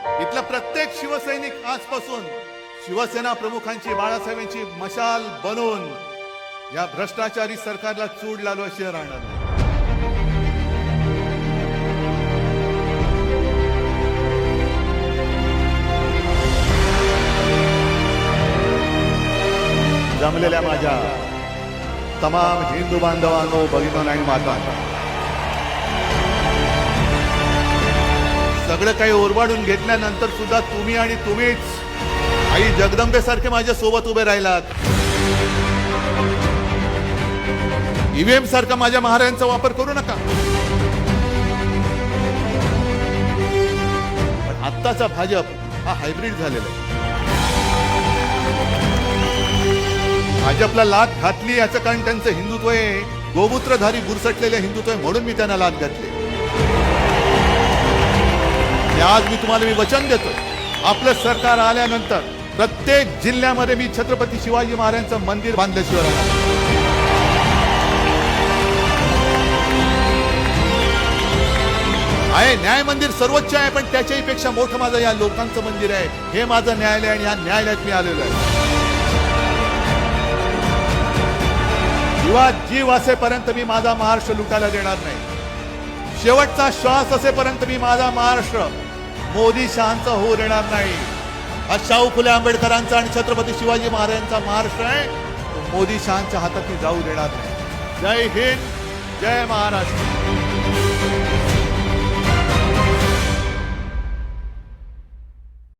इथला प्रत्येक शिवसैनिक आजपासून शिवसेना प्रमुखांची बाळासाहेबांची मशाल बनवून या भ्रष्टाचारी सरकारला चूड लालवाशिवाय राहणार नाही. जमलेल्या माझ्या तमाम हिंदू बांधवांनो भगिनो आणि माता सगळं काही ओरबाडून घेतल्यानंतर सुद्धा तुम्ही आणि तुम्हीच आई जगदंबेसारखे माझ्या सोबत उभे राहिलात. ईव्हीएम सारखा माझ्या महाराजांचा वापर करू नका. पण आत्ताचा भाजप हा हायब्रिड झालेला आहे. भाजपला लात घातली याचं कारण त्यांचं हिंदुत्व आहे. गोमूत्रधारी गुरसटलेले हिंदुत्व आहे म्हणून मी त्यांना लात घातली. आज मी तुम्हाला मी वचन देतो आपलं सरकार आल्यानंतर प्रत्येक जिल्ह्यामध्ये मी छत्रपती शिवाजी महाराजांचं मंदिर बांधल्याशिवाय राहणार आहे न्याय मंदिर सर्वोच्च आहे पण त्याच्याही पेक्षा मोठं माझं या लोकांचं मंदिर आहे. हे माझं न्यायालय आणि या न्यायालयात मी आलेलो आहे. किंवा जीव असेपर्यंत मी माझा महाराष्ट्र लुटायला देणार नाही. शेवटचा श्वास असेपर्यंत मी माझा महाराष्ट्र मोदी शहांचा होऊ देणार नाही. हा शाहू फुले आंबेडकरांचा आणि छत्रपती शिवाजी महाराजांचा महाराष्ट्र आहे तो मोदी शहांच्या हातात जाऊ देणार नाही. जय हिंद जय महाराष्ट्र.